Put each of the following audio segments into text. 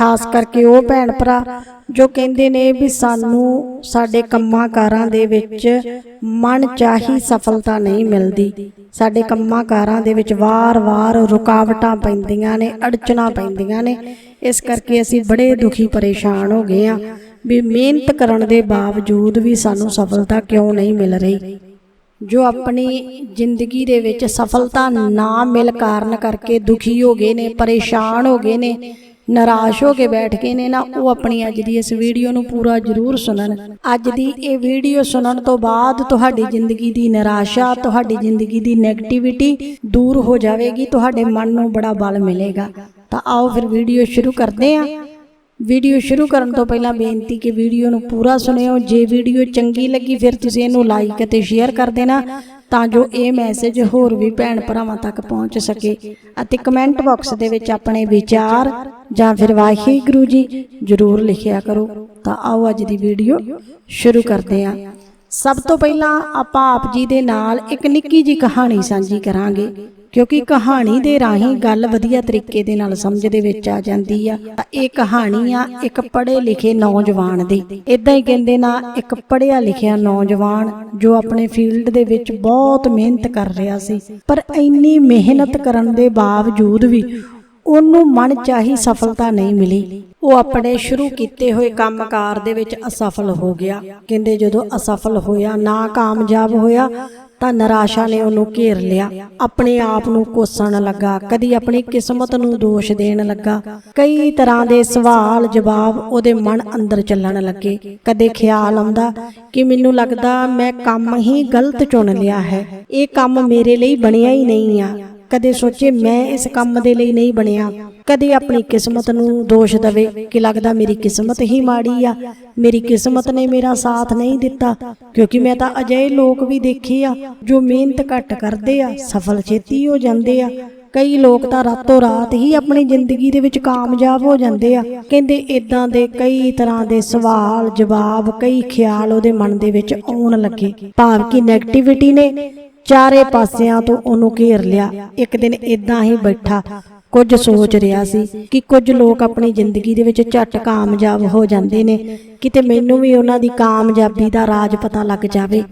ਖਾਸ ਕਰਕੇ ਉਹ ਭੈਣ ਭਰਾ ਜੋ ਕਹਿੰਦੇ ਨੇ ਵੀ ਸਾਨੂੰ ਸਾਡੇ ਕੰਮਾਂ ਕਾਰਾਂ ਦੇ ਵਿੱਚ ਮਨ ਚਾਹੀ ਸਫਲਤਾ ਨਹੀਂ ਮਿਲਦੀ। ਸਾਡੇ ਕੰਮਾਂ ਕਾਰਾਂ ਦੇ ਵਿੱਚ ਵਾਰ-ਵਾਰ ਰੁਕਾਵਟਾਂ ਪੈਂਦੀਆਂ ਨੇ, ਅੜਚਣਾ ਪੈਂਦੀਆਂ ਨੇ। ਇਸ ਕਰਕੇ ਅਸੀਂ ਬੜੇ ਦੁਖੀ ਪਰੇਸ਼ਾਨ ਹੋ ਗਏ ਆ ਵੀ ਮਿਹਨਤ ਕਰਨ ਦੇ ਬਾਵਜੂਦ ਵੀ ਸਾਨੂੰ ਸਫਲਤਾ ਕਿਉਂ ਨਹੀਂ ਮਿਲ ਰਹੀ। ਜੋ ਆਪਣੀ ਜ਼ਿੰਦਗੀ ਦੇ ਵਿੱਚ ਸਫਲਤਾ ਨਾ ਮਿਲ ਕਾਰਨ ਕਰਕੇ ਦੁਖੀ ਹੋ ਗਏ ਨੇ, ਪਰੇਸ਼ਾਨ ਹੋ ਗਏ ਨੇ ਨਿਰਾਸ਼ ਹੋ ਕੇ ਬੈਠ ਗਏ ਨੇ ਨਾ, ਉਹ ਆਪਣੀ ਅੱਜ ਦੀ ਇਸ ਵੀਡੀਓ ਨੂੰ ਪੂਰਾ ਜ਼ਰੂਰ ਸੁਣਨ। ਅੱਜ ਦੀ ਇਹ ਵੀਡੀਓ ਸੁਣਨ ਤੋਂ ਬਾਅਦ ਤੁਹਾਡੀ ਜ਼ਿੰਦਗੀ ਦੀ ਨਿਰਾਸ਼ਾ, ਤੁਹਾਡੀ ਜ਼ਿੰਦਗੀ ਦੀ 네ਗੇਟਿਵਿਟੀ ਦੂਰ ਹੋ ਜਾਵੇਗੀ, ਤੁਹਾਡੇ ਮਨ ਨੂੰ ਬੜਾ ਬਲ ਮਿਲੇਗਾ। ਤਾਂ ਆਓ ਫਿਰ ਵੀਡੀਓ ਸ਼ੁਰੂ ਕਰਦੇ ਹਾਂ। ਵੀਡੀਓ ਸ਼ੁਰੂ ਕਰਨ ਤੋਂ ਪਹਿਲਾਂ ਬੇਨਤੀ ਕਿ ਵੀਡੀਓ ਨੂੰ ਪੂਰਾ ਸੁਣਿਓ। ਜੇ ਵੀਡੀਓ ਚੰਗੀ ਲੱਗੀ, ਫਿਰ ਤੁਸੀਂ ਇਹਨੂੰ ਲਾਈਕ ਅਤੇ ਸ਼ੇਅਰ ਕਰ ਦੇਣਾ ਤਾਂ ਜੋ ਇਹ ਮੈਸੇਜ ਹੋਰ ਵੀ ਭੈਣ ਭਰਾਵਾਂ ਤੱਕ ਪਹੁੰਚ ਸਕੇ ਅਤੇ ਕਮੈਂਟ ਬਾਕਸ ਦੇ ਵਿੱਚ ਆਪਣੇ ਵਿਚਾਰ ਜਾਂ ਫਿਰ ਵਾਹਿਗੁਰੂ ਜੀ ਜਰੂਰ ਲਿਖਿਆ ਕਰੋ। ਤਾਂ ਆਓ ਅੱਜ ਦੀ ਵੀਡੀਓ ਸ਼ੁਰੂ ਕਰਦੇ ਹਾਂ। ਸਭ ਤੋਂ ਪਹਿਲਾਂ ਆਪਾਂ ਆਪ ਜੀ ਦੇ ਨਾਲ ਇੱਕ ਨਿੱਕੀ ਜੀ ਕਹਾਣੀ ਸਾਂਝੀ ਕਰਾਂਗੇ, ਕਿਉਂਕਿ ਕਹਾਣੀ ਦੇ ਰਾਹੀਂ ਗੱਲ ਵਧੀਆ ਤਰੀਕੇ ਦੇ ਨਾਲ ਸਮਝ ਦੇ ਵਿੱਚ ਆ ਜਾਂਦੀ ਆ। ਤਾਂ ਇਹ ਕਹਾਣੀ ਆ ਇੱਕ ਪੜ੍ਹੇ ਲਿਖੇ ਨੌਜਵਾਨ ਦੀ। ਇਦਾਂ ਹੀ ਕਹਿੰਦੇ ਨਾ, ਇੱਕ ਪੜ੍ਹਿਆ ਲਿਖਿਆ ਨੌਜਵਾਨ ਜੋ ਆਪਣੇ ਫੀਲਡ ਦੇ ਵਿੱਚ ਬਹੁਤ ਮਿਹਨਤ ਕਰ ਰਿਹਾ ਸੀ, ਪਰ ਇੰਨੀ ਮਿਹਨਤ ਕਰਨ ਦੇ ਬਾਵਜੂਦ ਵੀ ਉਹਨੂੰ ਮਨ ਚਾਹੀ ਸਫਲਤਾ ਨਹੀਂ ਮਿਲੀ। ਉਹ ਆਪਣੇ ਸ਼ੁਰੂ ਕੀਤੇ ਹੋਏ ਕੰਮਕਾਰ ਦੇ ਵਿੱਚ ਅਸਫਲ ਹੋ ਗਿਆ। ਕਹਿੰਦੇ ਜਦੋਂ ਅਸਫਲ ਹੋਇਆ ਨਾ ਕਾਮਯਾਬ ਹੋਇਆ, ਤਾਂ ਨਿਰਾਸ਼ਾ ਨੇ ਉਹਨੂੰ ਘੇਰ ਲਿਆ। ਆਪਣੇ ਆਪ ਨੂੰ ਕੋਸਣ ਲੱਗਾ, ਕਦੀ ਆਪਣੀ ਕਿਸਮਤ ਨੂੰ ਦੋਸ਼ ਦੇਣ ਲੱਗਾ। ਕਈ ਤਰ੍ਹਾਂ ਦੇ ਸਵਾਲ ਜਵਾਬ ਉਹਦੇ ਮਨ ਅੰਦਰ ਚੱਲਣ ਲੱਗੇ। ਕਦੇ ਖਿਆਲ ਆਉਂਦਾ ਕਿ ਮੈਨੂੰ ਲੱਗਦਾ ਮੈਂ ਕੰਮ ਹੀ ਗਲਤ ਚੁਣ ਲਿਆ ਹੈ। ਇਹ ਕੰਮ ਮੇਰੇ ਲਈ ਬਣਿਆ ਹੀ ਨਹੀਂ ਆ। ਕਦੇ ਸੋਚੇ ਮੈਂ ਇਸ ਕੰਮ ਦੇ ਲਈ ਨਹੀਂ ਬਣਿਆ, ਕਦੇ ਆਪਣੀ ਕਿਸਮਤ ਨੂੰ ਦੋਸ਼ ਦਵੇ ਕਿ ਲੱਗਦਾ ਮੇਰੀ ਕਿਸਮਤ ਹੀ ਮਾੜੀ ਆ, ਮੇਰੀ ਕਿਸਮਤ ਨੇ ਮੇਰਾ ਸਾਥ ਨਹੀਂ ਦਿੱਤਾ, ਕਿਉਂਕਿ ਮੈਂ ਤਾਂ ਅਜਿਹੇ ਲੋਕ ਵੀ ਦੇਖੇ ਆ ਜੋ ਮਿਹਨਤ ਘੱਟ ਕਰਦੇ ਆ, ਸਫਲ ਛੇਤੀ ਹੋ ਜਾਂਦੇ ਆ। ਕਈ ਲੋਕ ਤਾਂ ਰਾਤੋਂ ਰਾਤ ਹੀ ਆਪਣੀ ਜ਼ਿੰਦਗੀ ਦੇ ਵਿੱਚ ਕਾਮਯਾਬ ਹੋ ਜਾਂਦੇ ਆ। ਕਹਿੰਦੇ ਇਦਾਂ ਦੇ ਕਈ ਤਰ੍ਹਾਂ ਦੇ ਸਵਾਲ, ਜਵਾਬ, ਕਈ ਖਿਆਲ ਉਹਦੇ ਮਨ ਦੇ ਵਿੱਚ ਆਉਣ ਲੱਗੇ। ਭਾਵ ਕਿ 네ਗੇਟਿਵਿਟੀ ਨੇ ਚਾਰੇ ਪਾਸਿਆਂ ਤੋਂ ਉਹਨੂੰ ਘੇਰ ਲਿਆ। ਇੱਕ ਦਿਨ ਇਦਾਂ ਹੀ ਬੈਠਾ। ਕੁਝ ਸੋਚ ਰਿਹਾ ਸੀ ਕਿ ਕੁਝ ਲੋਕ ਆਪਣੀ ਜ਼ਿੰਦਗੀ ਦੇ ਵਿੱਚ ਝੱਟ ਕਾਮਯਾਬ ਹੋ ਜਾਂਦੇ ਨੇ। ਕਿਤੇ ਮੈਨੂੰ ਵੀ ਉਹਨਾਂ ਦੀ ਕਾਮਯਾਬੀ ਦਾ ਰਾਜ ਪਤਾ ਲੱਗ ਜਾਵੇ।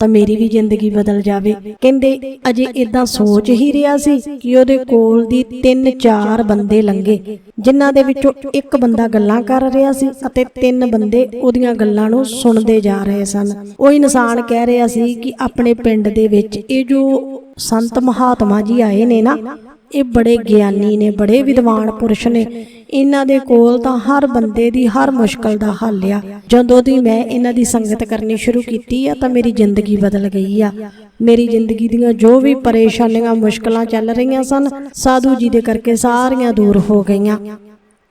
ਤਾਂ ਮੇਰੀ ਵੀ ਜ਼ਿੰਦਗੀ ਬਦਲ ਜਾਵੇ। ਕਹਿੰਦੇ, ਅਜੇ ਇਦਾਂ ਸੋਚ ਹੀ ਰਿਹਾ ਸੀ ਕਿ ਉਹਦੇ ਕੋਲ ਦੀ ਤਿੰਨ ਚਾਰ ਬੰਦੇ ਲੰਗੇ ਜਿਨ੍ਹਾਂ ਦੇ ਵਿੱਚੋਂ ਇੱਕ ਬੰਦਾ ਗੱਲਾਂ ਕਰ ਰਿਹਾ ਸੀ ਅਤੇ ਤਿੰਨ ਬੰਦੇ ਉਹਦੀਆਂ ਗੱਲਾਂ ਨੂੰ ਸੁਣਦੇ ਜਾ ਰਹੇ ਸਨ। ਉਹ ਇਨਸਾਨ ਕਹਿ ਰਿਹਾ ਸੀ ਕਿ ਆਪਣੇ ਪਿੰਡ ਦੇ ਵਿੱਚ ਇਹ ਜੋ ਸੰਤ ਮਹਾਤਮਾ ਜੀ ਆਏ ਨੇ ਨਾ ਇਹ ਬੜੇ ਗਿਆਨੀ ਨੇ, ਬੜੇ ਵਿਦਵਾਨ ਪੁਰਸ਼ ਨੇ। ਇਹਨਾਂ ਦੇ ਕੋਲ ਤਾਂ ਹਰ ਬੰਦੇ ਦੀ ਹਰ ਮੁਸ਼ਕਲ ਦਾ ਹੱਲ ਆ। ਜਦੋਂ ਦੀ ਮੈਂ ਇਹਨਾਂ ਦੀ ਸੰਗਤ ਕਰਨੀ ਸ਼ੁਰੂ ਕੀਤੀ ਆ, ਤਾਂ ਮੇਰੀ ਜ਼ਿੰਦਗੀ ਬਦਲ ਗਈ ਆ। ਮੇਰੀ ਜ਼ਿੰਦਗੀ ਦੀਆਂ ਜੋ ਵੀ ਪਰੇਸ਼ਾਨੀਆਂ, ਮੁਸ਼ਕਲਾਂ ਚੱਲ ਰਹੀਆਂ ਸਨ, ਸਾਧੂ ਜੀ ਦੇ ਕਰਕੇ ਸਾਰੀਆਂ ਦੂਰ ਹੋ ਗਈਆਂ।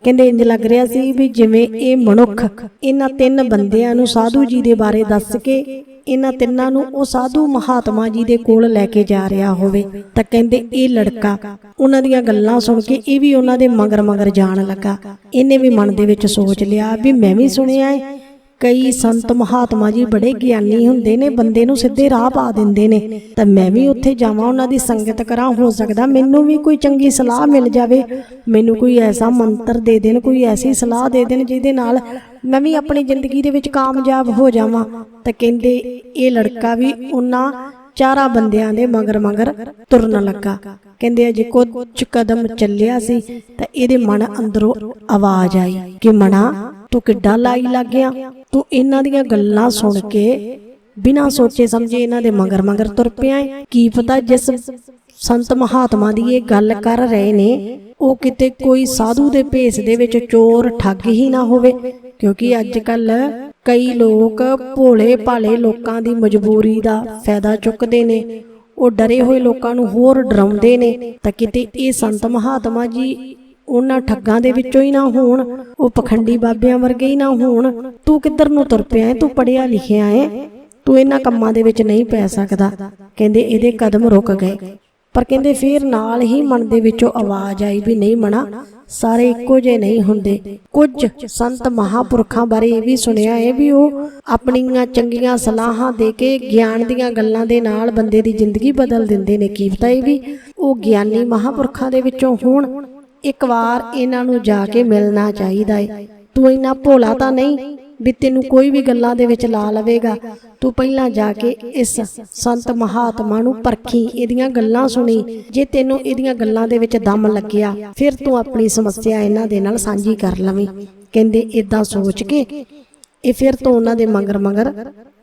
ਕਹਿੰਦੇ ਇੰਜ ਲੱਗ ਰਿਹਾ ਸੀ ਵੀ ਜਿਵੇਂ ਇਹ ਮਨੁੱਖ ਇਹਨਾਂ ਤਿੰਨ ਬੰਦਿਆਂ ਨੂੰ ਸਾਧੂ ਜੀ ਦੇ ਬਾਰੇ ਦੱਸ ਕੇ ਇਹਨਾਂ ਤਿੰਨਾਂ ਨੂੰ ਉਹ ਸਾਧੂ ਮਹਾਤਮਾ ਜੀ ਦੇ ਕੋਲ ਲੈ ਕੇ ਜਾ ਰਿਹਾ ਹੋਵੇ, ਤਾਂ ਕਹਿੰਦੇ ਇਹ ਲੜਕਾ। ਉਹਨਾਂ ਦੀਆਂ ਗੱਲਾਂ ਸੁਣ ਕੇ ਇਹ ਵੀ ਉਹਨਾਂ ਦੇ ਮਗਰ ਮਗਰ ਜਾਣ ਲੱਗਾ। ਇਹਨੇ ਵੀ ਮਨ ਦੇ ਵਿੱਚ ਸੋਚ ਲਿਆ ਵੀ ਮੈਂ ਵੀ ਸੁਣਿਆ ਹੈ ਕਈ ਸੰਤ ਮਹਾਤਮਾ ਜੀ ਬੜੇ ਗਿਆਨੀ ਹੁੰਦੇ ਨੇ, ਬੰਦੇ ਨੂੰ ਸਿੱਧੇ ਰਾਹ ਪਾ ਦਿੰਦੇ ਨੇ। ਤਾਂ ਮੈਂ ਵੀ ਉੱਥੇ ਜਾਵਾਂ, ਉਹਨਾਂ ਦੀ ਸੰਗਤ ਕਰਾਂ, ਹੋ ਸਕਦਾ ਮੈਨੂੰ ਵੀ ਕੋਈ ਚੰਗੀ ਸਲਾਹ ਮਿਲ ਜਾਵੇ। ਮੈਨੂੰ ਕੋਈ ਐਸਾ ਮੰਤਰ ਦੇ ਦੇਣ, ਕੋਈ ਐਸੀ ਸਲਾਹ ਦੇ ਦੇਣ ਜਿਹਦੇ ਨਾਲ ਮੈਂ ਵੀ ਆਪਣੀ ਜ਼ਿੰਦਗੀ ਦੇ ਵਿੱਚ ਕਾਮਯਾਬ ਹੋ ਜਾਵਾਂ। ਤਾਂ ਕਹਿੰਦੇ ਇਹ ਲੜਕਾ ਵੀ ਉਹਨਾਂ ਚਾਰਾਂ ਬੰਦਿਆਂ ਦੇ ਮਗਰ ਮਗਰ ਤੁਰਨ ਲੱਗਾ। ਕਹਿੰਦੇ ਅਜੇ ਕੁਝ ਕਦਮ ਚੱਲਿਆ ਸੀ, ਤਾਂ ਇਹਦੇ ਮਨ ਅੰਦਰੋਂ ਆਵਾਜ਼ ਆਈ ਕਿ ਮਨਾ ਤੂੰ ਕਿੱਡਾ ਲਾਈ ਲੱਗ ਗਿਆ ਤੂੰ ਇਹਨਾਂ ਦੀਆਂ ਗੱਲਾਂ ਸੁਣ ਕੇ ਬਿਨਾਂ ਸੋਚੇ ਸਮਝੇ ਇਹਨਾਂ ਦੇ ਮਗਰ ਮਗਰ ਤੁਰ ਪਿਆ ਏ। ਕੀ ਪਤਾ ਜਿਸ ਸੰਤ ਮਹਾਤਮਾ ਦੀ ਇਹ ਗੱਲ ਕਰ ਰਹੇ ਨੇ, ਉਹ ਕਿਤੇ ਕੋਈ ਸਾਧੂ ਦੇ ਭੇਸ ਦੇ ਵਿੱਚ ਚੋਰ ਠੱਗ ਹੀ ਨਾ ਹੋਵੇ। ਕਿਉਂਕਿ ਅੱਜ ਕੱਲ ਕਈ ਲੋਕ ਭੋਲੇ ਭਾਲੇ ਲੋਕਾਂ ਦੀ ਮਜਬੂਰੀ ਦਾ ਫਾਇਦਾ ਚੁੱਕਦੇ ਨੇ। ਉਹ ਡਰੇ ਹੋਏ ਲੋਕਾਂ ਨੂੰ ਹੋਰ ਡਰਾਉਂਦੇ ਨੇ। ਤਾਂ ਕਿਤੇ ਇਹ ਸੰਤ ਮਹਾਤਮਾ ਜੀ ਉਹਨਾਂ ਠੱਗਾਂ ਦੇ ਵਿੱਚੋਂ ਹੀ ਨਾ ਹੋਣ, ਉਹ ਪਖੰਡੀ ਬਾਬਿਆਂ ਵਰਗੇ ਹੀ ਨਾ ਹੋਣ। ਤੂੰ ਕਿੱਧਰ ਨੂੰ ਤੁਰ ਪਿਆ ਹੈ ਤੂੰ ਪੜਿਆ ਲਿਖਿਆ ਹੈ ਤੂੰ ਇਹਨਾਂ ਕੰਮਾਂ ਦੇ ਵਿੱਚ ਨਹੀਂ ਪੈ ਸਕਦਾ। ਕਹਿੰਦੇ ਇਹਦੇ ਕਦਮ ਰੁਕ ਗਏ। ਪਰ ਕਹਿੰਦੇ ਫਿਰ ਨਾਲ ਹੀ ਮਨ ਦੇ ਵਿੱਚੋਂ ਆਵਾਜ਼ ਆਈ ਵੀ ਨਹੀਂ ਮਣਾ ਸਾਰੇ ਇੱਕੋ ਜਿਹੇ ਨਹੀਂ ਹੁੰਦੇ। ਕੁਝ ਸੰਤ ਮਹਾਪੁਰਖਾਂ ਬਾਰੇ ਇਹ ਵੀ ਸੁਣਿਆ ਹੈ ਵੀ ਉਹ ਆਪਣੀਆਂ ਚੰਗੀਆਂ ਸਲਾਹਾਂ ਦੇ ਕੇ ਗਿਆਨ ਦੀਆਂ ਗੱਲਾਂ ਦੇ ਨਾਲ ਬੰਦੇ ਦੀ ਜ਼ਿੰਦਗੀ ਬਦਲ ਦਿੰਦੇ ਨੇ। ਕੀ ਪਤਾ ਇਹ ਵੀ ਉਹ ਗਿਆਨੀ ਮਹਾਪੁਰਖਾਂ ਦੇ ਵਿੱਚੋਂ ਹੋਣ। ਇੱਕ ਵਾਰ ਇਹਨਾਂ ਨੂੰ ਜਾ ਕੇ ਮਿਲਣਾ ਚਾਹੀਦਾ ਹੈ ਤੂੰ ਇੰਨਾ ਭੋਲਾ ਤਾਂ ਨਹੀਂ ਵੀ ਤੈਨੂੰ ਕੋਈ ਵੀ ਗੱਲਾਂ ਦੇ ਵਿੱਚ ਲਾ ਲਵੇਗਾ। ਤੂੰ ਪਹਿਲਾਂ ਜਾ ਕੇ ਇਸ ਸੰਤ ਮਹਾਤਮਾ ਨੂੰ ਪਰਖੀ ਇਹਦੀਆਂ ਗੱਲਾਂ ਸੁਣੀ। ਜੇ ਤੈਨੂੰ ਇਹਦੀਆਂ ਗੱਲਾਂ ਦੇ ਵਿੱਚ ਦਮ ਲੱਗਿਆ ਫਿਰ ਤੂੰ ਆਪਣੀ ਸਮੱਸਿਆ ਇਹਨਾਂ ਦੇ ਨਾਲ ਸਾਂਝੀ ਕਰ ਲਵੇਂ। ਕਹਿੰਦੇ ਇਦਾਂ ਸੋਚ ਕੇ ਇਹ ਫਿਰ ਤੋਂ ਉਹਨਾਂ ਦੇ ਮੰਗਰ ਮੰਗਰ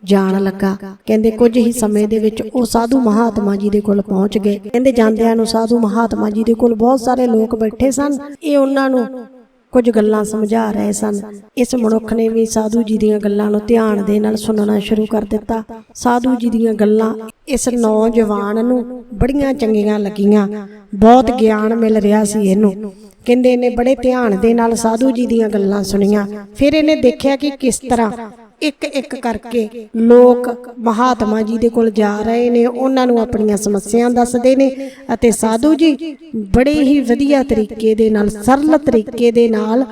ਜਾਣ ਲੱਗਾ। ਕਹਿੰਦੇ, ਕੁਝ ਹੀ ਸਮੇਂ ਦੇ ਵਿੱਚ ਉਹ ਸਾਧੂ ਮਹਾਤਮਾ ਜੀ ਦੇ ਕੋਲ ਪਹੁੰਚ ਗਏ। ਕਹਿੰਦੇ, ਜਾਂਦਿਆਂ ਨੂੰ ਸਾਧੂ ਮਹਾਤਮਾ ਜੀ ਦੇ ਕੋਲ ਬਹੁਤ ਸਾਰੇ ਲੋਕ ਬੈਠੇ ਸਨ। ਇਹ ਉਹਨਾਂ ਨੂੰ ਕੁਝ ਗੱਲਾਂ ਸਮਝਾ ਰਹੇ ਸਨ। ਇਸ ਮਨੁੱਖ ਨੇ ਵੀ ਸਾਧੂ ਜੀ ਦੀਆਂ ਗੱਲਾਂ ਨੂੰ ਧਿਆਨ ਦੇ ਨਾਲ ਸੁਣਨਾ ਸ਼ੁਰੂ ਕਰ ਦਿੱਤਾ। ਸਾਧੂ ਜੀ ਦੀਆਂ ਗੱਲਾਂ ਇਸ ਨੌਜਵਾਨ ਨੂੰ ਬੜੀਆਂ ਚੰਗੀਆਂ ਲੱਗੀਆਂ। ਬਹੁਤ ਗਿਆਨ ਮਿਲ ਰਿਹਾ ਸੀ ਇਹਨੂੰ। ਕਹਿੰਦੇ ਇਹਨੇ ਬੜੇ ਧਿਆਨ ਦੇ ਨਾਲ ਸਾਧੂ ਜੀ ਦੀਆਂ ਗੱਲਾਂ ਸੁਣੀਆਂ। ਫਿਰ ਇਹਨੇ ਦੇਖਿਆ ਕਿ ਕਿਸ ਤਰ੍ਹਾਂ ਇੱਕ ਇੱਕ ਕਰਕੇ ਲੋਕ ਮਹਾਤਮਾ ਜੀ ਦੇ ਕੋਲ ਜਾ ਰਹੇ ਨੇ, ਉਹਨਾਂ ਨੂੰ ਆਪਣੀਆਂ ਸਮੱਸਿਆਆਂ ਦੱਸਦੇ ਨੇ ਅਤੇ ਸਾਧੂ ਜੀ ਬੜੇ ਹੀ ਵਧੀਆ ਤਰੀਕੇ ਦੇ ਨਾਲ, ਸਰਲ ਤਰੀਕੇ ਦੇ ਨਾਲ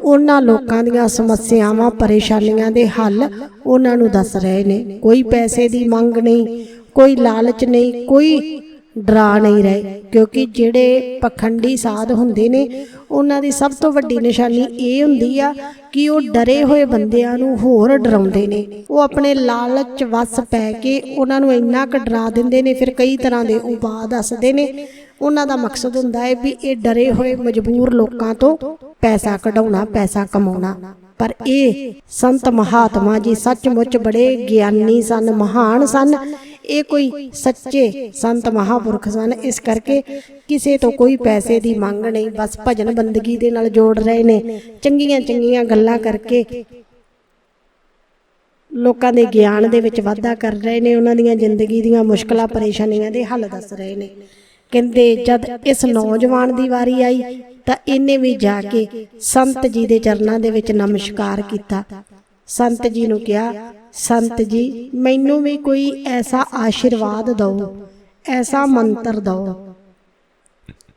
ਉਹਨਾਂ ਲੋਕਾਂ ਦੀਆਂ ਸਮੱਸਿਆਵਾਂ, ਪਰੇਸ਼ਾਨੀਆਂ ਦੇ ਹੱਲ ਉਹਨਾਂ ਨੂੰ ਦੱਸ ਰਹੇ ਨੇ। ਕੋਈ ਪੈਸੇ ਦੀ ਮੰਗ ਨਹੀਂ, ਕੋਈ ਲਾਲਚ ਨਹੀਂ, ਕੋਈ ਡਰਾ ਨਹੀਂ ਰਹੇ, ਕਿਉਂਕਿ ਜਿਹੜੇ ਪਖੰਡੀ ਸਾਧ ਹੁੰਦੇ ਨੇ, ਉਹਨਾਂ ਦੀ ਸਭ ਤੋਂ ਵੱਡੀ ਨਿਸ਼ਾਨੀ ਇਹ ਹੁੰਦੀ ਆ ਕਿ ਉਹ ਡਰੇ ਹੋਏ ਬੰਦਿਆਂ ਨੂੰ ਹੋਰ ਡਰਾਉਂਦੇ ਨੇ। ਉਹ ਆਪਣੇ ਲਾਲਚ ਵਸ ਪੈ ਕੇ ਉਹਨਾਂ ਨੂੰ ਇੰਨਾ ਕੁ ਡਰਾ ਦਿੰਦੇ ਨੇ, ਫਿਰ ਕਈ ਤਰ੍ਹਾਂ ਦੇ ਉਪਾਅ ਦੱਸਦੇ ਨੇ। ਉਹਨਾਂ ਦਾ ਮਕਸਦ ਹੁੰਦਾ ਹੈ ਵੀ ਇਹ ਡਰੇ ਹੋਏ ਮਜਬੂਰ ਲੋਕਾਂ ਤੋਂ ਪੈਸਾ ਕਢਾਉਣਾ, ਪੈਸਾ ਕਮਾਉਣਾ। ਪਰ ਇਹ ਸੰਤ ਮਹਾਤਮਾ ਜੀ ਸੱਚਮੁੱਚ ਬੜੇ ਗਿਆਨੀ ਸਨ, ਮਹਾਨ ਸਨ। ਇਹ ਕੋਈ ਸੱਚੇ ਸੰਤ ਮਹਾਪੁਰਖ ਸਨ। ਇਸ ਕਰਕੇ ਕਿਸੇ ਤੋਂ ਕੋਈ ਪੈਸੇ ਦੀ ਮੰਗ ਨਹੀਂ, ਬਸ ਭਜਨ ਬੰਦਗੀ ਦੇ ਨਾਲ ਜੋੜ ਰਹੇ ਨੇ। ਚੰਗੀਆਂ ਚੰਗੀਆਂ ਗੱਲਾਂ ਕਰਕੇ ਲੋਕਾਂ ਦੇ ਗਿਆਨ ਦੇ ਵਿੱਚ ਵਾਧਾ ਕਰ ਰਹੇ ਨੇ। ਉਹਨਾਂ ਦੀਆਂ ਜ਼ਿੰਦਗੀ ਦੀਆਂ ਮੁਸ਼ਕਲਾਂ, ਪਰੇਸ਼ਾਨੀਆਂ ਦੇ ਹੱਲ ਦੱਸ ਰਹੇ ਨੇ। ਕਹਿੰਦੇ, ਜਦ ਇਸ ਨੌਜਵਾਨ ਦੀ ਵਾਰੀ ਆਈ ਤਾਂ ਇਹਨੇ ਵੀ ਜਾ ਕੇ ਸੰਤ ਜੀ ਦੇ ਚਰਨਾਂ ਦੇ ਵਿੱਚ ਨਮਸਕਾਰ ਕੀਤਾ। ਸੰਤ ਜੀ ਨੂੰ ਕਿਹਾ, ਸੰਤ ਜੀ, ਮੈਨੂੰ ਵੀ ਕੋਈ ਐਸਾ ਆਸ਼ੀਰਵਾਦ ਦਿਓ, ਐਸਾ ਮੰਤਰ ਦਿਓ,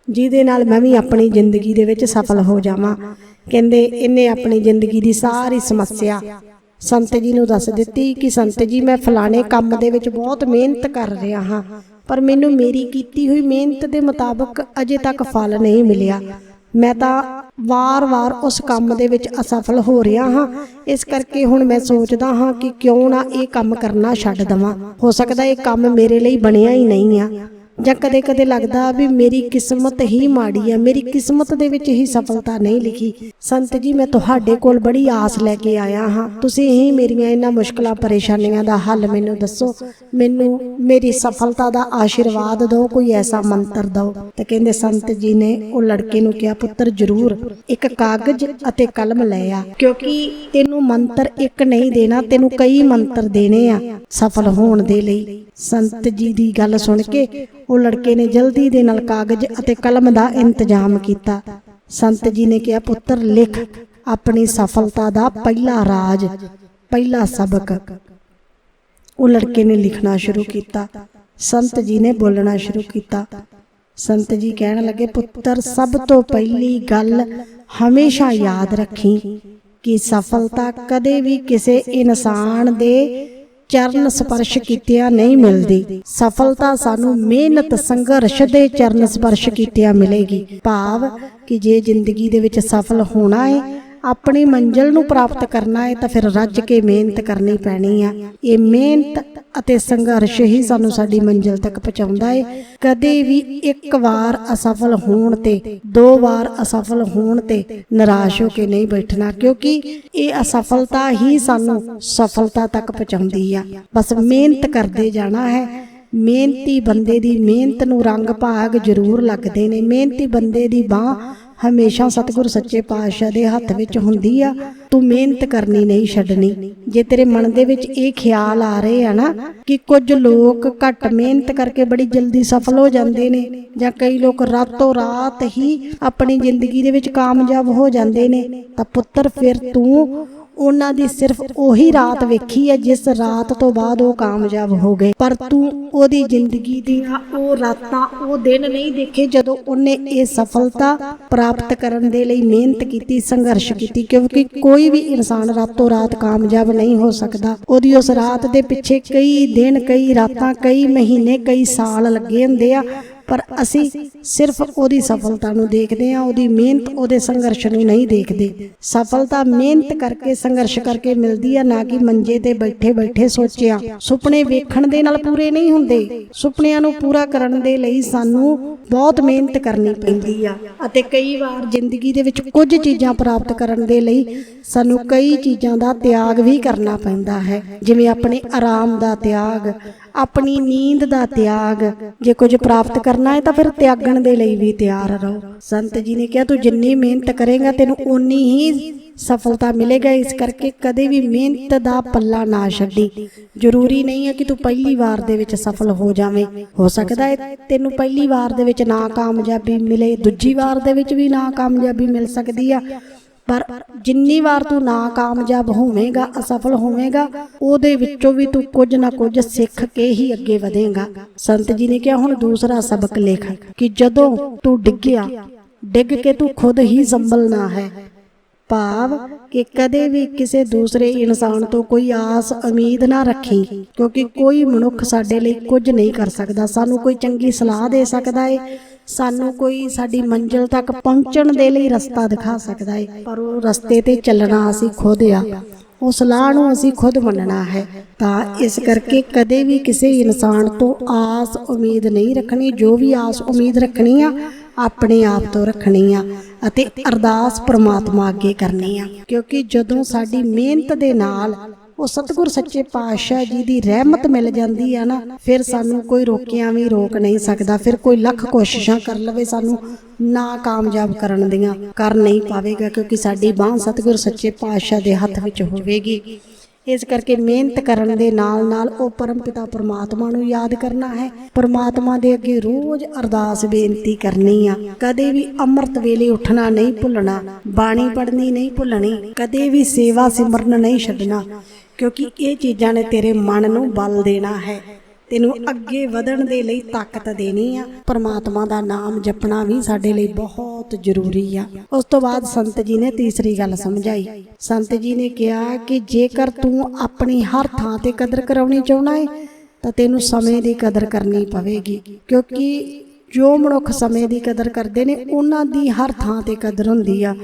ਜਿਹਦੇ ਨਾਲ ਮੈਂ ਵੀ ਆਪਣੀ ਜ਼ਿੰਦਗੀ ਦੇ ਵਿੱਚ ਸਫਲ ਹੋ ਜਾਵਾਂ। ਕਹਿੰਦੇ, ਇਹਨੇ ਆਪਣੀ ਜ਼ਿੰਦਗੀ ਦੀ ਸਾਰੀ ਸਮੱਸਿਆ ਸੰਤ ਜੀ ਨੂੰ ਦੱਸ ਦਿੱਤੀ ਕਿ ਸੰਤ ਜੀ, ਮੈਂ ਫਲਾਣੇ ਕੰਮ ਦੇ ਵਿੱਚ ਬਹੁਤ ਮਿਹਨਤ ਕਰ ਰਿਹਾ ਹਾਂ, ਪਰ ਮੈਨੂੰ ਮੇਰੀ ਕੀਤੀ ਹੋਈ ਮਿਹਨਤ ਦੇ ਮੁਤਾਬਕ ਅਜੇ ਤੱਕ ਫਲ ਨਹੀਂ ਮਿਲਿਆ। ਮੈਂ ਤਾਂ ਵਾਰ-ਵਾਰ ਉਸ ਕੰਮ ਦੇ ਵਿੱਚ ਅਸਫਲ ਹੋ ਰਿਹਾ ਹਾਂ। ਇਸ ਕਰਕੇ ਹੁਣ ਮੈਂ ਸੋਚਦਾ ਹਾਂ ਕਿ ਕਿਉਂ ਨਾ ਇਹ ਕੰਮ ਕਰਨਾ ਛੱਡ ਦਵਾਂ। ਹੋ ਸਕਦਾ ਇਹ ਕੰਮ ਮੇਰੇ ਲਈ ਬਣਿਆ ਹੀ ਨਹੀਂ ਆ। ਜਾਂ ਕਦੇ-ਕਦੇ ਲੱਗਦਾ ਵੀ ਮੇਰੀ ਕਿਸਮਤ ਹੀ ਮਾੜੀ ਹੈ ਮੇਰੀ ਕਿਸਮਤ ਦੇ ਵਿੱਚ ਹੀ ਸਫਲਤਾ ਨਹੀਂ ਲਿਖੀ। ਸੰਤ ਜੀ, ਮੈਂ ਤੁਹਾਡੇ ਕੋਲ ਬੜੀ ਆਸ ਲੈ ਕੇ ਆਇਆ ਹਾਂ। ਤੁਸੀਂ ਹੀ ਮੇਰੀਆਂ ਇਹਨਾਂ ਮੁਸ਼ਕਲਾਂ, ਪਰੇਸ਼ਾਨੀਆਂ ਦਾ ਹੱਲ ਮੈਨੂੰ ਦੱਸੋ। ਮੈਨੂੰ ਮੇਰੀ ਸਫਲਤਾ ਦਾ ਆਸ਼ੀਰਵਾਦ ਦਿਓ, ਕੋਈ ਐਸਾ ਮੰਤਰ ਦਿਓ। ਤੇ ਕਹਿੰਦੇ ਸੰਤ ਜੀ ਨੇ ਉਹ ਲੜਕੇ ਨੂੰ ਕਿਹਾ, ਪੁੱਤਰ, ਜ਼ਰੂਰ ਇੱਕ ਕਾਗਜ਼ ਅਤੇ ਕਲਮ ਲੈ ਆ, ਕਿਉਂਕਿ ਤੈਨੂੰ ਮੰਤਰ ਇੱਕ ਨਹੀਂ ਦੇਣਾ, ਤੈਨੂੰ ਕਈ ਮੰਤਰ ਦੇਣੇ ਆ ਸਫਲ ਹੋਣ ਦੇ ਲਈ। ਸੰਤ ਜੀ ਦੀ ਗੱਲ ਸੁਣ ਕੇ ਉਹ ਲੜਕੇ ਨੇ ਜਲਦੀ ਦੇ ਨਾਲ ਕਾਗਜ਼ ਅਤੇ ਕਲਮ ਦਾ ਇੰਤਜ਼ਾਮ ਕੀਤਾ। ਸੰਤ ਜੀ ਨੇ ਕਿਹਾ, ਪੁੱਤਰ, ਲਿਖ। ਆਪਣੀ ਸਫਲਤਾ ਦਾ ਪਹਿਲਾ ਰਾਜ, ਪਹਿਲਾ ਸਬਕ। ਉਹ ਲੜਕੇ ਨੇ ਲਿਖਣਾ ਸ਼ੁਰੂ ਕੀਤਾ। ਸੰਤ ਜੀ ਨੇ ਬੋਲਣਾ ਸ਼ੁਰੂ ਕੀਤਾ। ਸੰਤ ਜੀ ਕਹਿਣ ਲੱਗੇ, ਪੁੱਤਰ, ਸਭ ਤੋਂ ਪਹਿਲੀ ਗੱਲ ਹਮੇਸ਼ਾ ਯਾਦ ਰੱਖੀ ਕਿ ਸਫਲਤਾ ਕਦੇ ਵੀ ਕਿਸੇ ਇਨਸਾਨ ਦੇ ਚਰਨ ਸਪਰਸ਼ ਕੀਤਿਆਂ ਨਹੀਂ ਮਿਲਦੀ। ਸਫਲਤਾ ਸਾਨੂੰ ਮਿਹਨਤ, ਸੰਘਰਸ਼ ਦੇ ਚਰਨ ਸਪਰਸ਼ ਕੀਤਿਆਂ ਮਿਲੇਗੀ। ਭਾਵ ਕਿ ਜੇ ਜ਼ਿੰਦਗੀ ਦੇ ਵਿੱਚ ਸਫਲ ਹੋਣਾ ਹੈ ਆਪਣੀ ਮੰਜ਼ਿਲ ਨੂੰ ਪ੍ਰਾਪਤ ਕਰਨਾ ਹੈ ਤਾਂ ਫਿਰ ਰੱਜ ਕੇ ਮਿਹਨਤ ਕਰਨੀ ਪੈਣੀ ਆ। ਇਹ ਮਿਹਨਤ ਅਤੇ ਸੰਘਰਸ਼ ਹੀ ਸਾਨੂੰ ਸਾਡੀ ਮੰਜ਼ਿਲ ਤੱਕ ਪਹੁੰਚਾਉਂਦਾ ਹੈ। ਕਦੇ ਵੀ ਇੱਕ ਵਾਰ ਅਸਫਲ ਹੋਣ ਤੇ, ਦੋ ਵਾਰ ਅਸਫਲ ਹੋਣ ਤੇ ਨਿਰਾਸ਼ ਹੋ ਕੇ ਨਹੀਂ ਬੈਠਣਾ, ਕਿਉਂਕਿ ਇਹ ਅਸਫਲਤਾ ਹੀ ਸਾਨੂੰ ਸਫਲਤਾ ਤੱਕ ਪਹੁੰਚਾਉਂਦੀ ਆ। ਬਸ ਮਿਹਨਤ ਕਰਦੇ ਜਾਣਾ ਹੈ। ਮਿਹਨਤੀ ਬੰਦੇ ਦੀ ਮਿਹਨਤ ਨੂੰ ਰੰਗ ਭਾਗ ਜ਼ਰੂਰ ਲੱਗਦੇ ਨੇ। ਮਿਹਨਤੀ ਬੰਦੇ ਦੀ ਬਾਹ ਹਮੇਸ਼ਾ ਸਤਿਗੁਰ ਸੱਚੇ ਪਾਤਸ਼ਾਹ ਦੇ ਹੱਥ ਵਿੱਚ ਹੁੰਦੀ ਆ। ਤੂੰ ਮਿਹਨਤ ਕਰਨੀ ਨਹੀਂ ਛੱਡਣੀ। ਜੇ ਤੇਰੇ ਮਨ ਦੇ ਵਿੱਚ ਇਹ ਖਿਆਲ ਆ ਰਹੇ ਆ ਨਾ ਕਿ ਕੁਝ ਲੋਕ ਘੱਟ ਮਿਹਨਤ ਕਰਕੇ ਬੜੀ ਜਲਦੀ ਸਫਲ ਹੋ ਜਾਂਦੇ ਨੇ ਜਾਂ ਕਈ ਲੋਕ ਰਾਤੋਂ ਰਾਤ ਹੀ ਆਪਣੀ ਜ਼ਿੰਦਗੀ ਦੇ ਵਿੱਚ ਕਾਮਯਾਬ ਹੋ ਜਾਂਦੇ ਨੇ, ਤਾਂ ਪੁੱਤਰ, ਫਿਰ ਤੂੰ ਉਹਨਾਂ ਦੀ ਸਿਰਫ ਉਹੀ ਰਾਤ ਵੇਖੀ ਹੈ ਜਿਸ ਰਾਤ ਤੋਂ ਬਾਅਦ ਉਹ ਕਾਮਯਾਬ ਹੋ ਗਏ। ਪਰ ਤੂੰ ਉਹਦੀ ਜ਼ਿੰਦਗੀ ਦੀਆਂ ਉਹ ਰਾਤਾਂ, ਉਹ ਦਿਨ ਨਹੀਂ ਦੇਖੇ ਜਦੋਂ ਉਹਨੇ ਇਹ ਸਫਲਤਾ ਪ੍ਰਾਪਤ ਕਰਨ ਦੇ ਲਈ ਮਿਹਨਤ ਕੀਤੀ, ਸੰਘਰਸ਼ ਕੀਤੀ, ਕਿਉਂਕਿ ਕੋਈ ਵੀ ਇਨਸਾਨ ਰਾਤੋਂ ਰਾਤ ਕਾਮਯਾਬ ਨਹੀਂ ਹੋ ਸਕਦਾ। ਉਹਦੀ ਉਸ ਰਾਤ ਦੇ ਪਿੱਛੇ ਕਈ ਦਿਨ, ਕਈ ਰਾਤਾਂ, ਕਈ ਮਹੀਨੇ, ਕਈ ਸਾਲ ਲੱਗੇ ਹੁੰਦੇ ਆ। ਪਰ ਅਸੀਂ ਸਿਰਫ ਉਹਦੀ ਸਫਲਤਾ ਨੂੰ ਦੇਖਦੇ ਹਾਂ, ਉਹਦੀ ਮਿਹਨਤ, ਉਹਦੇ ਸੰਘਰਸ਼ ਨੂੰ ਨਹੀਂ ਦੇਖਦੇ। ਸਫਲਤਾ, ਮਿਹਨਤ ਕਰਕੇ ਸੰਘਰਸ਼ ਕਰਕੇ ਮਿਲਦੀ ਆ, ਨਾ ਕਿ ਮੰਜੇ ਤੇ ਬੈਠੇ ਬੈਠੇ ਸੋਚਿਆ। ਸੁਪਨੇ ਵੇਖਣ ਦੇ ਨਾਲ ਪੂਰੇ ਨਹੀਂ ਹੁੰਦੇ। ਸੁਪਨਿਆਂ ਨੂੰ ਪੂਰਾ ਕਰਨ ਦੇ ਲਈ ਸਾਨੂੰ ਬਹੁਤ ਮਿਹਨਤ ਕਰਨੀ ਪੈਂਦੀ ਆ। ਅਤੇ ਕਈ ਵਾਰ ਜ਼ਿੰਦਗੀ ਦੇ ਵਿੱਚ ਕੁਝ ਚੀਜ਼ਾਂ ਪ੍ਰਾਪਤ ਕਰਨ ਦੇ ਲਈ ਸਾਨੂੰ ਕਈ ਚੀਜ਼ਾਂ ਦਾ ਤਿਆਗ ਵੀ ਕਰਨਾ ਪੈਂਦਾ ਹੈ। ਜਿਵੇਂ ਆਪਣੇ ਆਰਾਮ ਦਾ ਤਿਆਗ ਆਪਣੀ ਨੀਂਦ ਦਾ ਤਿਆਗ। ਜੇ ਕੁਝ ਪ੍ਰਾਪਤ ਕਰਨਾ ਹੈ ਤਾਂ ਫਿਰ ਤਿਆਗਣ ਦੇ ਲਈ ਵੀ ਤਿਆਰ ਰਹੋ। ਸੰਤ ਜੀ ਨੇ ਕਿਹਾ, ਤੂੰ ਜਿੰਨੀ ਮਿਹਨਤ ਕਰੇਗਾ, ਤੈਨੂੰ ਓਨੀ ਹੀ ਸਫਲਤਾ ਮਿਲੇਗਾ। ਇਸ ਕਰਕੇ ਕਦੇ ਵੀ ਮਿਹਨਤ ਦਾ ਪੱਲਾ ਨਾ ਛੱਡੀ। ਜ਼ਰੂਰੀ ਨਹੀਂ ਹੈ ਕਿ ਤੂੰ ਪਹਿਲੀ ਵਾਰ ਦੇ ਵਿੱਚ ਸਫਲ ਹੋ ਜਾਵੇਂ। ਹੋ ਸਕਦਾ ਹੈ ਤੈਨੂੰ ਪਹਿਲੀ ਵਾਰ ਦੇ ਵਿੱਚ ਨਾ ਕਾਮਯਾਬੀ ਮਿਲੇ, ਦੂਜੀ ਵਾਰ ਦੇ ਵਿੱਚ ਵੀ ਨਾ ਕਾਮਯਾਬੀ ਮਿਲ ਸਕਦੀ ਆ। ਪਰ ਜਿੰਨੀ ਵਾਰ ਤੂੰ ਨਾ ਹੋਵੇਂਗਾ, ਅਸਫਲ ਹੋਵੇਂਗਾ, ਉਹਦੇ ਵਿੱਚੋਂ ਵੀ ਤੂੰ ਕੁਝ ਨਾ ਕੁਝ ਸਿੱਖ ਕੇ ਹੀ ਅੱਗੇ ਵਧੇਂਗਾ। ਸੰਤ ਜੀ ਨੇ ਕਿਹਾ, ਹੁਣ ਦੂਸਰਾ ਸਬਕ ਲਿਖ ਕਿ ਜਦੋਂ ਤੂੰ ਡਿੱਗਿਆ, ਡਿੱਗ ਕੇ ਤੂੰ ਖੁਦ ਹੀ ਸੰਭਲਣਾ ਹੈ। ਭਾਵ ਕਿ ਕਦੇ ਵੀ ਕਿਸੇ ਦੂਸਰੇ ਇਨਸਾਨ ਤੋਂ ਕੋਈ ਆਸ, ਉਮੀਦ ਨਾ ਰੱਖੀ, ਕਿਉਂਕਿ ਕੋਈ ਮਨੁੱਖ ਸਾਡੇ ਲਈ ਕੁਝ ਨਹੀਂ ਕਰ ਸਕਦਾ, ਸਾਨੂੰ ਕੋਈ ਚੰਗੀ ਸਲਾਹ ਦੇ ਸਕਦਾ ਏ ਸਾਨੂੰ ਕੋਈ ਸਾਡੀ ਮੰਜ਼ਿਲ ਤੱਕ ਪਹੁੰਚਣ ਦੇ ਲਈ ਰਸਤਾ ਦਿਖਾ ਸਕਦਾ ਹੈ ਪਰ ਉਹ ਰਸਤੇ ਤੇ ਚੱਲਣਾ ਅਸੀਂ ਖੁਦ ਆ। ਉਹ ਸਲਾਹ ਨੂੰ ਅਸੀਂ ਖੁਦ ਮੰਨਣਾ ਹੈ। ਤਾਂ ਇਸ ਕਰਕੇ ਕਦੇ ਵੀ ਕਿਸੇ ਇਨਸਾਨ ਤੋਂ ਆਸ ਉਮੀਦ ਨਹੀਂ ਰੱਖਣੀ, ਜੋ ਵੀ ਆਸ ਉਮੀਦ ਰੱਖਣੀ ਆ, ਆਪਣੇ ਆਪ ਤੋਂ ਰੱਖਣੀ ਆ ਅਤੇ ਅਰਦਾਸ ਪ੍ਰਮਾਤਮਾ ਅੱਗੇ ਕਰਨੀ ਆ। ਕਿਉਂਕਿ ਜਦੋਂ ਸਾਡੀ ਮਿਹਨਤ ਦੇ ਨਾਲ ਉਹ ਸਤਿਗੁਰ ਸੱਚੇ ਪਾਤਸ਼ਾਹ ਜੀ ਦੀ ਰਹਿਮਤ ਮਿਲ ਜਾਂਦੀ ਆ ਨਾ, ਫਿਰ ਸਾਨੂੰ ਕੋਈ ਰੋਕਿਆਂ ਵੀ ਰੋਕ ਨਹੀਂ ਸਕਦਾ, ਫਿਰ ਕੋਈ ਲੱਖ ਕੋਸ਼ਿਸ਼ਾਂ ਕਰ ਲਵੇ ਸਾਨੂੰ ਨਾ ਕਾਮਯਾਬ ਕਰਨ ਦੀਆਂ, ਕਰ ਨਹੀਂ ਪਾਵੇਗਾ, ਕਿਉਂਕਿ ਸਾਡੀ ਬਾਹ ਸਤਿਗੁਰ ਸੱਚੇ ਪਾਤਸ਼ਾਹ ਦੇ ਹੱਥ ਵਿੱਚ ਹੋਵੇਗੀ। ਇਸ ਕਰਕੇ ਮਿਹਨਤ ਕਰਨ ਦੇ ਨਾਲ ਨਾਲ ਉਹ ਪਰਮ ਪਿਤਾ ਪਰਮਾਤਮਾ ਨੂੰ ਯਾਦ ਕਰਨਾ ਹੈ। ਪਰਮਾਤਮਾ ਦੇ ਅੱਗੇ ਰੋਜ਼ ਅਰਦਾਸ ਬੇਨਤੀ ਕਰਨੀ ਆ। ਕਦੇ ਵੀ ਅੰਮ੍ਰਿਤ ਵੇਲੇ ਉੱਠਣਾ ਨਹੀਂ ਭੁੱਲਣਾ, ਬਾਣੀ ਪੜ੍ਹਨੀ ਨਹੀਂ ਭੁੱਲਣੀ, ਕਦੇ ਵੀ ਸੇਵਾ ਸਿਮਰਨ ਨਹੀਂ ਛੱਡਣਾ। ਕਿਉਂਕਿ ਇਹ ਚੀਜ਼ਾਂ ਨੇ ਤੇਰੇ ਮਨ ਨੂੰ ਬਲ ਦੇਣਾ ਹੈ। ਤੈਨੂੰ ਅੱਗੇ ਵਧਣ ਦੇ ਲਈ ਤਾਕਤ ਦੇਣੀ ਆ। ਪਰਮਾਤਮਾ ਦਾ ਨਾਮ ਜਪਣਾ ਵੀ ਸਾਡੇ ਲਈ ਬਹੁਤ ਜ਼ਰੂਰੀ ਆ। ਉਸ ਤੋਂ ਬਾਅਦ ਸੰਤ ਜੀ ਨੇ ਤੀਸਰੀ ਗੱਲ ਸਮਝਾਈ। ਸੰਤ ਜੀ ਨੇ ਕਿਹਾ ਕਿ ਜੇਕਰ ਤੂੰ ਆਪਣੀ ਹਰ ਥਾਂ ਤੇ ਕਦਰ ਕਰਾਉਣੀ ਚਾਹੁੰਦਾ ਹੈ ਤਾਂ ਤੈਨੂੰ ਸਮੇਂ ਦੀ ਕਦਰ ਕਰਨੀ ਪਵੇਗੀ। ਕਿਉਂਕਿ ਜੋ ਮਨੁੱਖ ਸਮੇਂ ਦੀ ਕਦਰ ਕਰਦੇ ਨੇ, ਉਹਨਾਂ ਦੀ ਹਰ ਥਾਂ ਤੇ ਕਦਰ ਹੁੰਦੀ ਆ।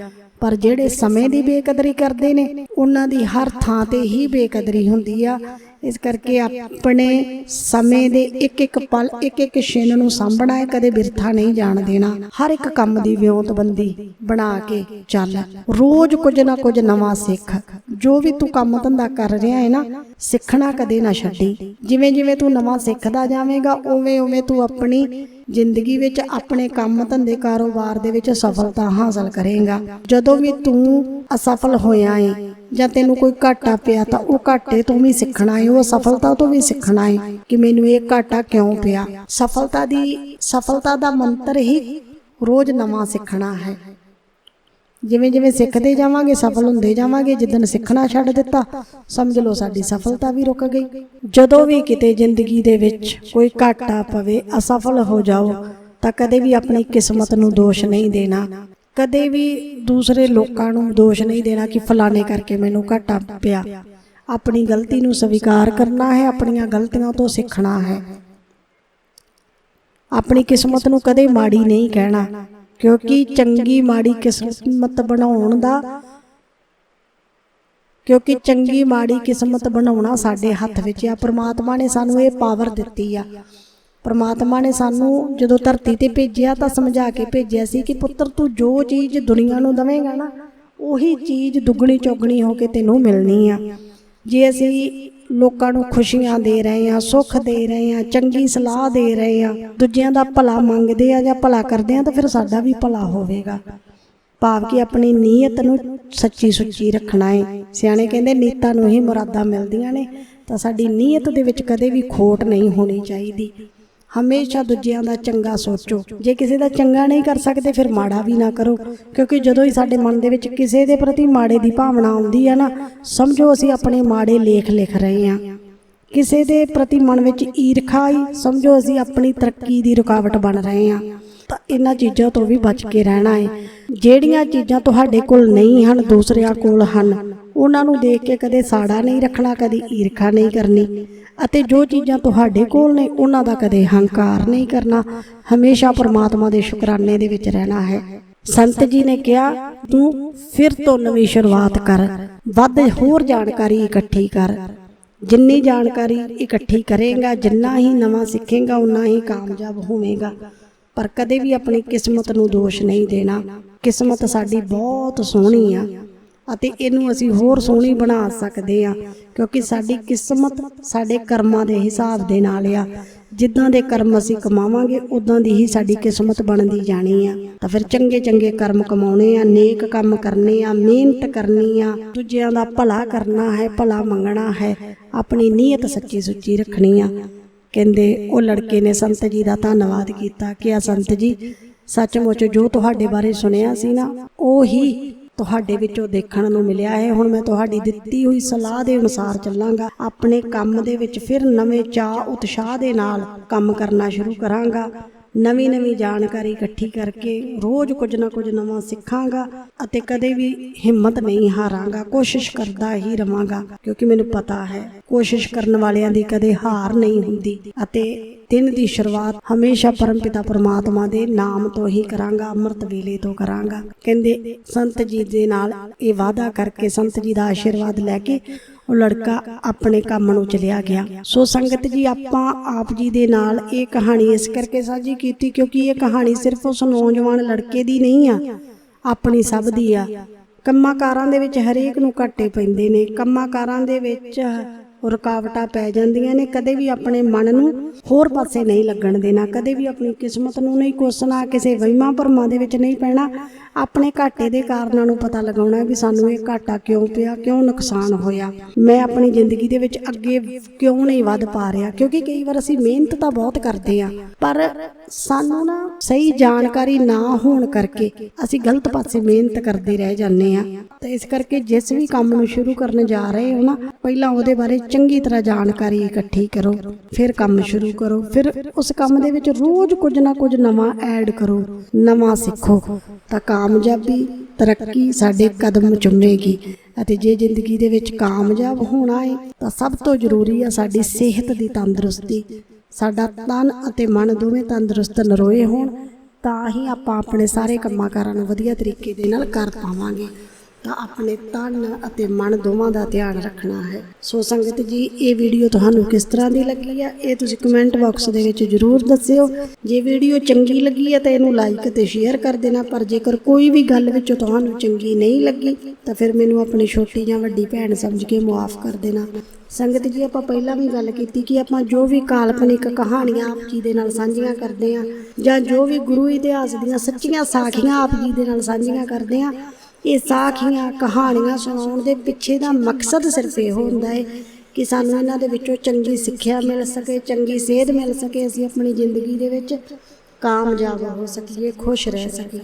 ਪਰ ਜਿਹੜੇ ਸਮੇਂ ਦੀ ਬੇਕਦਰੀ ਕਰਦੇ ਨੇ, ਉਹਨਾਂ ਦੀ ਹਰ ਥਾਂ ਤੇ ਹੀ ਬੇਕਦਰੀ ਹੁੰਦੀ ਆ। ਇਸ ਕਰਕੇ ਆਪਣੇ ਸਮੇਂ ਦੇ ਇੱਕ ਇੱਕ ਪਲ ਇੱਕ ਇੱਕ ਛਿਨ ਨੂੰ ਸਾਂਭਣਾ ਹੈ, ਕਦੇ ਬਿਰਥਾ ਨਹੀਂ ਜਾਣ ਦੇਣਾ। ਹਰ ਇੱਕ ਕੰਮ ਦੀ ਵਿਉਂਤਬੰਦੀ ਬਣਾ ਕੇ ਚੱਲ। ਰੋਜ਼ ਕੁਝ ਨਾ ਕੁਝ ਨਵਾਂ ਸਿੱਖ। ਜੋ ਵੀ ਤੂੰ ਕੰਮ ਧੰਦਾ ਕਰ ਰਿਹਾ ਹੈ ਨਾ, ਸਿੱਖਣਾ ਕਦੇ ਨਾ ਛੱਡੀ। ਜਿਵੇਂ ਜਿਵੇਂ ਤੂੰ ਨਵਾਂ ਸਿੱਖਦਾ ਜਾਵੇਂਗਾ ਉਵੇਂ ਉਵੇਂ ਤੂੰ ਆਪਣੀ ਜ਼ਿੰਦਗੀ ਵਿੱਚ ਆਪਣੇ ਕੰਮ ਧੰਦੇ ਕਾਰੋਬਾਰ ਦੇ ਵਿੱਚ ਸਫਲਤਾ ਹਾਸਲ ਕਰੇਗਾ। ਜਦੋਂ ਵੀ ਤੂੰ ਅਸਫਲ ਹੋਇਆ ਏ ਜਾਂ ਤੈਨੂੰ ਕੋਈ ਘਾਟਾ ਪਿਆ ਤਾਂ ਉਹ ਘਾਟੇ ਤੋਂ ਵੀ ਸਿੱਖਣਾ ਏ, ਉਹ ਸਫਲਤਾ ਤੋਂ ਵੀ ਸਿੱਖਣਾ ਏ ਕਿ ਮੈਨੂੰ ਇਹ ਘਾਟਾ ਕਿਉਂ ਪਿਆ। ਸਫਲਤਾ ਦੀ, ਸਫਲਤਾ ਦਾ ਮੰਤਰ ਹੀ ਰੋਜ਼ ਨਵਾਂ ਸਿੱਖਣਾ ਹੈ। ਜਿਵੇਂ ਜਿਵੇਂ ਸਿੱਖਦੇ ਜਾਵਾਂਗੇ, ਸਫਲ ਹੁੰਦੇ ਜਾਵਾਂਗੇ ਜਿੱਦਨ ਸਿੱਖਣਾ ਛੱਡ ਦਿੱਤਾ, ਸਮਝ ਲਓ ਸਾਡੀ ਸਫਲਤਾ ਵੀ ਰੁਕ ਗਈ। ਜਦੋਂ ਵੀ ਕਿਤੇ ਜ਼ਿੰਦਗੀ ਦੇ ਵਿੱਚ ਕੋਈ ਘਾਟਾ ਪਵੇ, ਅਸਫਲ ਹੋ ਜਾਓ, ਤਾਂ ਕਦੇ ਵੀ ਆਪਣੀ ਕਿਸਮਤ ਨੂੰ ਦੋਸ਼ ਨਹੀਂ ਦੇਣਾ। ਕਦੇ ਵੀ ਦੂਸਰੇ ਲੋਕਾਂ ਨੂੰ ਦੋਸ਼ ਨਹੀਂ ਦੇਣਾ ਕਿ ਫਲਾਣੇ ਕਰਕੇ ਮੈਨੂੰ ਘਾਟਾ ਪਿਆ। ਆਪਣੀ ਗਲਤੀ ਨੂੰ ਸਵੀਕਾਰ ਕਰਨਾ ਹੈ, ਆਪਣੀਆਂ ਗਲਤੀਆਂ ਤੋਂ ਸਿੱਖਣਾ ਹੈ। ਆਪਣੀ ਕਿਸਮਤ ਨੂੰ ਕਦੇ ਮਾੜੀ ਨਹੀਂ ਕਹਿਣਾ। ਕਿਉਂਕਿ ਚੰਗੀ ਮਾੜੀ ਕਿਸਮਤ ਬਣਾਉਣ ਦਾ ਕਿਉਂਕਿ ਚੰਗੀ ਮਾੜੀ ਕਿਸਮਤ ਬਣਾਉਣਾ ਸਾਡੇ ਹੱਥ ਵਿੱਚ ਆ। ਪ੍ਰਮਾਤਮਾ ਨੇ ਸਾਨੂੰ ਇਹ ਪਾਵਰ ਦਿੱਤੀ ਆ। ਪ੍ਰਮਾਤਮਾ ਨੇ ਸਾਨੂੰ ਜਦੋਂ ਧਰਤੀ ਤੇ ਭੇਜਿਆ ਤਾਂ ਸਮਝਾ ਕੇ ਭੇਜਿਆ ਸੀ ਕਿ ਪੁੱਤਰ, ਤੂੰ ਜੋ ਚੀਜ਼ ਦੁਨੀਆ ਨੂੰ ਦਵੇਂਗਾ ਨਾ, ਉਹੀ ਚੀਜ਼ ਦੁੱਗਣੀ ਚੌਗਣੀ ਹੋ ਕੇ ਤੈਨੂੰ ਮਿਲਣੀ ਆ। ਜੇ ਅਸੀਂ ਲੋਕਾਂ ਨੂੰ ਖੁਸ਼ੀਆਂ ਦੇ ਰਹੇ ਆ ਸੁੱਖ ਦੇ ਰਹੇ ਆ ਚੰਗੀ ਸਲਾਹ ਦੇ ਰਹੇ ਆ ਦੂਜਿਆਂ ਦਾ ਭਲਾ ਮੰਗਦੇ ਆ ਜਾਂ ਭਲਾ ਕਰਦੇ ਆ ਤਾਂ ਫਿਰ ਸਾਡਾ ਵੀ ਭਲਾ ਹੋਵੇਗਾ। ਭਾਵ ਕਿ ਆਪਣੀ ਨੀਅਤ ਨੂੰ ਸੱਚੀ ਸੁੱਚੀ ਰੱਖਣਾ ਹੈ। ਸਿਆਣੇ ਕਹਿੰਦੇ ਨੀਤਾਂ ਨੂੰ ਹੀ ਮੁਰਾਦਾਂ ਮਿਲਦੀਆਂ ਨੇ ਤਾਂ ਸਾਡੀ ਨੀਅਤ ਦੇ ਵਿੱਚ ਕਦੇ ਵੀ ਖੋਟ ਨਹੀਂ ਹੋਣੀ ਚਾਹੀਦੀ। ਹਮੇਸ਼ਾ ਦੂਜਿਆਂ ਦਾ ਚੰਗਾ ਸੋਚੋ। ਜੇ ਕਿਸੇ ਦਾ ਚੰਗਾ ਨਹੀਂ ਕਰ ਸਕਦੇ ਫਿਰ ਮਾੜਾ ਵੀ ਨਾ ਕਰੋ ਕਿਉਂਕਿ ਜਦੋਂ ਹੀ ਸਾਡੇ ਮਨ ਦੇ ਵਿੱਚ ਕਿਸੇ ਦੇ ਪ੍ਰਤੀ ਮਾੜੇ ਦੀ ਭਾਵਨਾ ਆਉਂਦੀ ਹੈ ਨਾ ਸਮਝੋ ਅਸੀਂ ਆਪਣੇ ਮਾੜੇ ਲੇਖ ਲਿਖ ਰਹੇ ਹਾਂ। ਕਿਸੇ ਦੇ ਪ੍ਰਤੀ ਮਨ ਵਿੱਚ ਈਰਖਾ ਆਈ ਸਮਝੋ ਅਸੀਂ ਆਪਣੀ ਤਰੱਕੀ ਦੀ ਰੁਕਾਵਟ ਬਣ ਰਹੇ ਹਾਂ। ਤਾਂ ਇਹਨਾਂ ਚੀਜ਼ਾਂ ਤੋਂ ਵੀ ਬਚ ਕੇ ਰਹਿਣਾ ਹੈ। ਜਿਹੜੀਆਂ ਚੀਜ਼ਾਂ ਤੁਹਾਡੇ ਕੋਲ ਨਹੀਂ ਹਨ ਦੂਸਰਿਆਂ ਕੋਲ ਹਨ। ਉਹਨਾਂ ਨੂੰ ਦੇਖ ਕੇ ਕਦੇ ਸਾੜਾ ਨਹੀਂ ਰੱਖਣਾ, ਕਦੇ ਈਰਖਾ ਨਹੀਂ ਕਰਨੀ। ਅਤੇ ਜੋ ਚੀਜ਼ਾਂ ਤੁਹਾਡੇ ਕੋਲ ਨੇ, ਉਹਨਾਂ ਦਾ ਕਦੇ ਹੰਕਾਰ ਨਹੀਂ ਕਰਨਾ। ਹਮੇਸ਼ਾ ਪਰਮਾਤਮਾ ਦੇ ਸ਼ੁਕਰਾਨੇ ਦੇ ਵਿੱਚ ਰਹਿਣਾ ਹੈ। ਸੰਤ ਜੀ ਨੇ ਕਿਹਾ, ਤੂੰ ਫਿਰ ਤੋਂ ਨਵੀਂ ਸ਼ੁਰੂਆਤ ਕਰ। ਵੱਧ ਹੋਰ ਜਾਣਕਾਰੀ ਇਕੱਠੀ ਕਰ। ਜਿੰਨੀ ਜਾਣਕਾਰੀ ਇਕੱਠੀ ਕਰੇਗਾ, ਜਿੰਨਾ ਹੀ ਨਵਾਂ ਸਿੱਖੇਗਾ ਉਨਾ ਹੀ ਕਾਮਯਾਬ ਹੋਵੇਗਾ। ਪਰ ਕਦੇ ਵੀ ਆਪਣੀ ਕਿਸਮਤ ਨੂੰ ਦੋਸ਼ ਨਹੀਂ ਦੇਣਾ। ਕਿਸਮਤ ਸਾਡੀ ਬਹੁਤ ਸੋਹਣੀ ਆ। ਅਤੇ ਇਹਨੂੰ ਅਸੀਂ ਹੋਰ ਸੋਹਣੀ ਬਣਾ ਸਕਦੇ ਆ ਕਿਉਂਕਿ ਸਾਡੀ ਕਿਸਮਤ ਸਾਡੇ ਕਰਮਾਂ ਦੇ ਹਿਸਾਬ ਦੇ ਨਾਲ ਆ। ਜਿੱਦਾਂ ਦੇ ਕਰਮ ਅਸੀਂ ਕਮਾਵਾਂਗੇ ਉਦਾਂ ਦੀ ਹੀ ਸਾਡੀ ਕਿਸਮਤ ਬਣਦੀ ਜਾਣੀ ਆ। ਤਾਂ ਫਿਰ ਚੰਗੇ ਚੰਗੇ ਕਰਮ ਕਮਾਉਣੇ ਆ, ਨੇਕ ਕੰਮ ਕਰਨੇ ਆ, ਮਿਹਨਤ ਕਰਨੀ ਆ, ਦੂਜਿਆਂ ਦਾ ਭਲਾ ਕਰਨਾ ਹੈ, ਭਲਾ ਮੰਗਣਾ ਹੈ, ਆਪਣੀ ਨੀਅਤ ਸੱਚੀ ਸੁੱਚੀ ਰੱਖਣੀ ਆ। ਕਹਿੰਦੇ, ਉਹ ਲੜਕੇ ਨੇ ਸੰਤ ਜੀ ਦਾ ਧੰਨਵਾਦ ਕੀਤਾ ਕਿ ਆ ਸੰਤ ਜੀ, ਸੱਚਮੁੱਚ ਜੋ ਤੁਹਾਡੇ ਬਾਰੇ ਸੁਣਿਆ ਸੀ ਨਾ, ਉਹ ਹੀ ਤੁਹਾਡੇ ਵਿੱਚੋਂ ਦੇਖਣ ਨੂੰ ਮਿਲਿਆ ਹੈ। ਹੁਣ ਮੈਂ ਤੁਹਾਡੀ ਦਿੱਤੀ ਹੋਈ ਸਲਾਹ ਦੇ ਅਨੁਸਾਰ ਚੱਲਾਂਗਾ। ਆਪਣੇ ਕੰਮ ਦੇ ਵਿੱਚ ਫਿਰ ਨਵੇਂ ਚਾਹ ਉਤਸ਼ਾਹ ਦੇ ਨਾਲ ਕੰਮ ਕਰਨਾ ਸ਼ੁਰੂ ਕਰਾਂਗਾ। ਨਵੀਂ ਨਵੀਂ ਜਾਣਕਾਰੀ ਇਕੱਠੀ ਕਰਕੇ ਰੋਜ਼ ਕੁਝ ਨਾ ਕੁਝ ਨਵਾਂ ਸਿੱਖਾਂਗਾ ਅਤੇ ਕਦੇ ਵੀ ਹਿੰਮਤ ਨਹੀਂ ਹਾਰਾਂਗਾ, ਕੋਸ਼ਿਸ਼ ਕਰਦਾ ਹੀ ਰਵਾਂਗਾ, ਕਿਉਂਕਿ ਮੈਨੂੰ ਪਤਾ ਹੈ, ਕੋਸ਼ਿਸ਼ ਕਰਨ ਵਾਲਿਆਂ ਦੀ ਕਦੇ ਹਾਰ ਨਹੀਂ ਹੁੰਦੀ ਅਤੇ ਦਿਨ ਦੀ ਸ਼ੁਰੂਆਤ ਹਮੇਸ਼ਾ ਪਰਮਪਿਤਾ ਪਰਮਾਤਮਾ ਦੇ ਨਾਮ ਤੋਂ ਹੀ ਕਰਾਂਗਾ, ਅੰਮ੍ਰਿਤ ਵੇਲੇ ਤੋਂ ਕਰਾਂਗਾ। ਕਹਿੰਦੇ, ਸੰਤ ਜੀ ਦੇ ਨਾਲ ਇਹ ਵਾਅਦਾ ਕਰਕੇ ਸੰਤ ਜੀ ਦਾ ਆਸ਼ੀਰਵਾਦ ਲੈ ਕੇ ਉਹ ਲੜਕਾ ਆਪਣੇ ਕੰਮ ਨੂੰ ਚਲਿਆ ਗਿਆ। ਸੋ ਸੰਗਤ ਜੀ, ਆਪਾਂ ਆਪ ਜੀ ਦੇ ਨਾਲ ਇਹ ਕਹਾਣੀ ਇਸ ਕਰਕੇ ਸਾਂਝੀ ਕੀਤੀ ਕਿਉਂਕਿ ਇਹ ਕਹਾਣੀ ਸਿਰਫ ਉਸ ਨੌਜਵਾਨ ਲੜਕੇ ਦੀ ਨਹੀਂ ਆ, ਆਪਣੀ ਸਭ ਦੀ ਆ। ਕੰਮਾਂ ਕਾਰਾਂ ਦੇ ਵਿੱਚ ਹਰੇਕ ਨੂੰ ਘਾਟੇ ਪੈਂਦੇ ਨੇ। ਕੰਮਾਂ ਕਾਰਾਂ ਦੇ ਵਿੱਚ ਰੁਕਾਵਟਾਂ ਪੈ ਜਾਂਦੀਆਂ ਨੇ। ਕਦੇ ਵੀ ਆਪਣੇ ਮਨ ਨੂੰ ਹੋਰ ਪਾਸੇ ਨਹੀਂ ਲੱਗਣ ਦੇਣਾ। ਕਦੇ ਵੀ ਆਪਣੀ ਕਿਸਮਤ ਨੂੰ ਨਹੀਂ ਕੋਸਣਾ। ਕਿਸੇ ਵਹਿਮਾਂ ਭਰਮਾਂ ਦੇ ਵਿੱਚ ਨਹੀਂ ਪੈਣਾ। ਆਪਣੇ ਘਾਟੇ ਦੇ ਕਾਰਨਾਂ ਨੂੰ ਪਤਾ ਲਗਾਉਣਾ ਵੀ ਸਾਨੂੰ ਇਹ ਘਾਟਾ ਕਿਉਂ ਪਿਆ, ਕਿਉਂ ਨੁਕਸਾਨ ਹੋਇਆ। ਮੈਂ ਆਪਣੀ ਜ਼ਿੰਦਗੀ ਦੇ ਵਿੱਚ ਅੱਗੇ ਕਿਉਂ ਨਹੀਂ ਵੱਧ ਪਾ ਰਿਹਾ, ਕਿਉਂਕਿ ਕਈ ਵਾਰ ਅਸੀਂ ਮਿਹਨਤ ਤਾਂ ਬਹੁਤ ਕਰਦੇ ਆ ਪਰ ਸਾਨੂੰ ਨਾ ਸਹੀ ਜਾਣਕਾਰੀ ਨਾ ਹੋਣ ਕਰਕੇ ਅਸੀਂ ਗਲਤ ਪਾਸੇ ਮਿਹਨਤ ਕਰਦੇ ਰਹਿ ਜਾਂਦੇ ਆ ਤਾਂ ਇਸ ਕਰਕੇ ਜਿਸ ਵੀ ਕੰਮ ਨੂੰ ਸ਼ੁਰੂ ਕਰਨ ਜਾ ਰਹੇ ਹੋ ਨਾ, ਪਹਿਲਾਂ ਉਹਦੇ ਬਾਰੇ ਚੰਗੀ ਤਰ੍ਹਾਂ ਜਾਣਕਾਰੀ ਇਕੱਠੀ ਕਰੋ, ਫਿਰ ਕੰਮ ਸ਼ੁਰੂ ਕਰੋ, ਫਿਰ ਉਸ ਕੰਮ ਦੇ ਵਿੱਚ ਰੋਜ਼ ਕੁਝ ਨਾ ਕੁਝ ਨਵਾਂ ਐਡ ਕਰੋ, ਨਵਾਂ ਸਿੱਖੋ, ਤਾਂ ਕਾਮਯਾਬੀ ਤਰੱਕੀ ਸਾਡੇ ਕਦਮ ਚੁੰਮੇਗੀ ਅਤੇ ਜੇ ਜ਼ਿੰਦਗੀ ਦੇ ਵਿੱਚ ਕਾਮਯਾਬ ਹੋਣਾ ਹੈ ਤਾਂ ਸਭ ਤੋਂ ਜ਼ਰੂਰੀ ਆ ਸਾਡੀ ਸਿਹਤ ਦੀ ਤੰਦਰੁਸਤੀ। ਸਾਡਾ ਤਨ ਅਤੇ ਮਨ ਦੋਵੇਂ ਤੰਦਰੁਸਤ ਨਰੋਏ ਹੋਣ, ਤਾਂ ਹੀ ਆਪਾਂ ਆਪਣੇ ਸਾਰੇ ਕੰਮਾਂ ਕਾਰਾਂ ਨੂੰ ਵਧੀਆ ਤਰੀਕੇ ਦੇ ਨਾਲ ਕਰ ਪਾਵਾਂਗੇ। ਤਾਂ ਆਪਣੇ ਤਨ ਅਤੇ ਮਨ ਦੋਵਾਂ ਦਾ ਧਿਆਨ ਰੱਖਣਾ ਹੈ। ਸੋ ਸੰਗਤ ਜੀ, ਇਹ ਵੀਡੀਓ ਤੁਹਾਨੂੰ ਕਿਸ ਤਰ੍ਹਾਂ ਦੀ ਲੱਗੀ ਆ, ਇਹ ਤੁਸੀਂ ਕਮੈਂਟ ਬਾਕਸ ਦੇ ਵਿੱਚ ਜਰੂਰ ਦੱਸਿਓ। ਜੇ ਵੀਡੀਓ ਚੰਗੀ ਲੱਗੀ ਹੈ ਤਾਂ ਇਹਨੂੰ ਲਾਈਕ ਅਤੇ ਸ਼ੇਅਰ ਕਰ ਦੇਣਾ, ਪਰ ਜੇਕਰ ਕੋਈ ਵੀ ਗੱਲ ਵਿੱਚੋਂ ਤੁਹਾਨੂੰ ਚੰਗੀ ਨਹੀਂ ਲੱਗੀ, ਤਾਂ ਫਿਰ ਮੈਨੂੰ ਆਪਣੀ ਛੋਟੀ ਜਾਂ ਵੱਡੀ ਭੈਣ ਸਮਝ ਕੇ ਮਾਫ ਕਰ ਦੇਣਾ। ਸੰਗਤ ਜੀ, ਆਪਾਂ ਪਹਿਲਾਂ ਵੀ ਗੱਲ ਕੀਤੀ ਕਿ ਆਪਾਂ ਜੋ ਵੀ ਕਾਲਪਨਿਕ ਕਹਾਣੀਆਂ ਆਪ ਜੀ ਦੇ ਨਾਲ ਸਾਂਝੀਆਂ ਕਰਦੇ ਆ, ਜਾਂ ਜੋ ਵੀ ਗੁਰੂ ਇਤਿਹਾਸ ਦੀਆਂ ਸੱਚੀਆਂ ਸਾਖੀਆਂ ਆਪ ਜੀ ਦੇ ਨਾਲ ਸਾਂਝੀਆਂ ਕਰਦੇ ਆ ਇਹ ਸਾਖੀਆਂ ਕਹਾਣੀਆਂ ਸੁਣਾਉਣ ਦੇ ਪਿੱਛੇ ਦਾ ਮਕਸਦ ਸਿਰਫ ਇਹ ਹੁੰਦਾ ਹੈ ਕਿ ਸਾਨੂੰ ਇਹਨਾਂ ਦੇ ਵਿੱਚੋਂ ਚੰਗੀ ਸਿੱਖਿਆ ਮਿਲ ਸਕੇ, ਚੰਗੀ ਸੇਧ ਮਿਲ ਸਕੇ, ਅਸੀਂ ਆਪਣੀ ਜ਼ਿੰਦਗੀ ਦੇ ਵਿੱਚ ਕਾਮਯਾਬ ਹੋ ਸਕੀਏ, ਖੁਸ਼ ਰਹਿ ਸਕੀਏ।